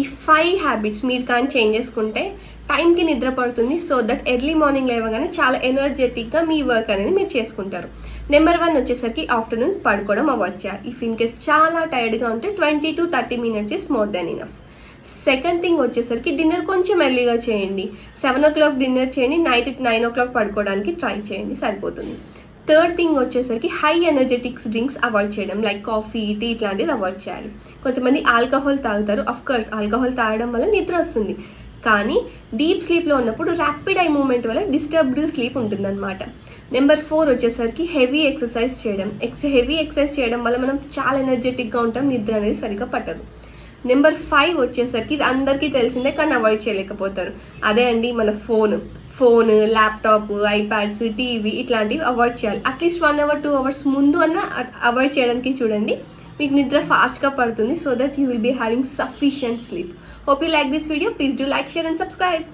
ఈ five habits మీరు కానీ చేంజ్ చేసుకుంటే టైంకి నిద్ర పడుతుంది సో దట్ ఎర్లీ మార్నింగ్ లేవగానే చాలా ఎనర్జెటిక్గా మీ వర్క్ అనేది మీరు చేసుకుంటారు. నెంబర్ వన్ వచ్చేసరికి ఆఫ్టర్నూన్ పడుకోవడం అవాయిడ్ చేయాలి. ఇఫ్ ఇన్ కేస్ చాలా టైర్డ్గా ఉంటే twenty to thirty minutes is more than enough second thing వచ్చేసరికి డిన్నర్ కొంచెం ఎర్లీగా చేయండి. సెవెన్ ఓ క్లాక్ డిన్నర్ చేయండి నైట్ నైన్ ఓ క్లాక్ పడుకోవడానికి ట్రై చేయండి సరిపోతుంది. థర్డ్ థింగ్ వచ్చేసరికి హై ఎనర్జెటిక్స్ డ్రింక్స్ అవాయిడ్ చేయడం. లైక్ కాఫీ టీ ఇట్లాంటిది అవాయిడ్ చేయాలి. కొంతమంది ఆల్కహాల్ తాగుతారు. కోర్స్ ఆల్కహాల్ తాగడం వల్ల నిద్ర వస్తుంది. కానీ డీప్ స్లీప్లో ఉన్నప్పుడు ర్యాపిడ్ ఐ మూమెంట్ వల్ల డిస్టర్బ్డ్ స్లీప్ ఉంటుందన్నమాట. నెంబర్ ఫోర్ వచ్చేసరికి హెవీ ఎక్సర్సైజ్ చేయడం. ఎక్స్ హెవీ ఎక్సర్సైజ్ చేయడం వల్ల మనం చాలా ఎనర్జెటిక్గా ఉంటాం. నిద్ర అనేది సరిగ్గా పట్టదు. నెంబర్ ఫైవ్ వచ్చేసరికి ఇది అందరికీ తెలిసిందే కానీ అవాయిడ్ చేయలేకపోతారు. అదే అండి మన phone. Phone laptop iPads TV ఇట్లాంటివి అవాయిడ్ చేయాలి. At least one hour two hours ముందు అన్న అవాయిడ్ చేయడానికి చూడండి. మీకు నిద్ర ఫాస్ట్గా పడుతుంది so that you will be having sufficient sleep. Hope you like this video. Please do like share and subscribe.